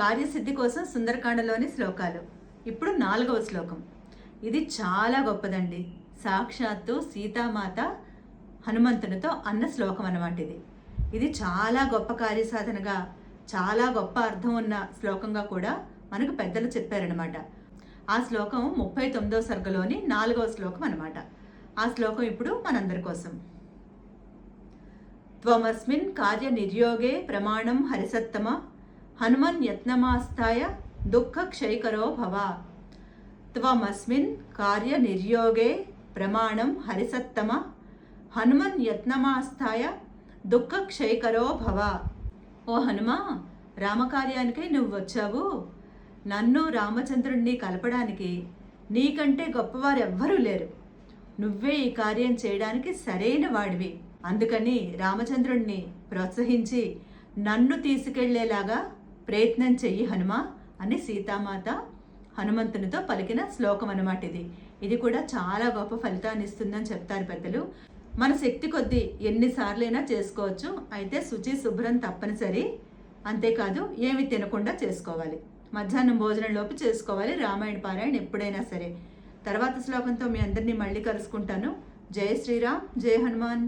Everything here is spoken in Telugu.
కార్యసిద్ధి కోసం సుందరకాండలోని శ్లోకాలు. ఇప్పుడు నాలుగవ శ్లోకం. ఇది చాలా గొప్పదండి. సాక్షాత్తు సీతామాత హనుమంతునితో అన్న శ్లోకం అన్నమాట ఇది. ఇది చాలా గొప్ప కార్యసాధనగా చాలా గొప్ప అర్థం ఉన్న శ్లోకంగా కూడా మనకు పెద్దలు చెప్పారనమాట ఆ శ్లోకం ముప్పై తొమ్మిదవ సర్గలోని నాలుగవ శ్లోకం అనమాట ఆ శ్లోకం ఇప్పుడు మనందరి కోసం. త్వమస్మిన్ కార్య నిర్యోగే ప్రమాణం హరిసత్తమ హనుమన్ యత్నమాస్తాయ దుఃఖ క్షయకరో భవ త్వమస్మిన్ కార్య నిర్యోగే ప్రమాణం హరిసత్తమ హనుమన్ యత్నమాస్తాయ దుఃఖ క్షయకరో భవ ఓ హనుమా రామకార్యానికై నువ్వు వచ్చావు? నన్ను రామచంద్రుణ్ణి కలపడానికి నీకంటే గొప్పవారు ఎవ్వరూ లేరు. నువ్వే ఈ కార్యం చేయడానికి సరైన వాడివి. అందుకని రామచంద్రుణ్ణి ప్రోత్సహించి నన్ను తీసుకెళ్ళేలాగా ప్రయత్నం చెయ్యి హనుమా అని సీతామాత హనుమంతునితో పలికిన శ్లోకం అన్నమాట ఇది. ఇది కూడా చాలా గొప్ప ఫలితాన్ని ఇస్తుందని చెప్తారు పెద్దలు. మన శక్తి కొద్దీ ఎన్నిసార్లైనా చేసుకోవచ్చు. అయితే శుచి శుభ్రం తప్పనిసరి. అంతేకాదు ఏమి తినకుండా చేసుకోవాలి. మధ్యాహ్నం భోజనం లోపు చేసుకోవాలి రామాయణ పారాయణ ఎప్పుడైనా సరే. తర్వాత శ్లోకంతో మీ అందరినీ మళ్ళీ కలుసుకుంటాను. జై శ్రీరామ్ జై హనుమాన్.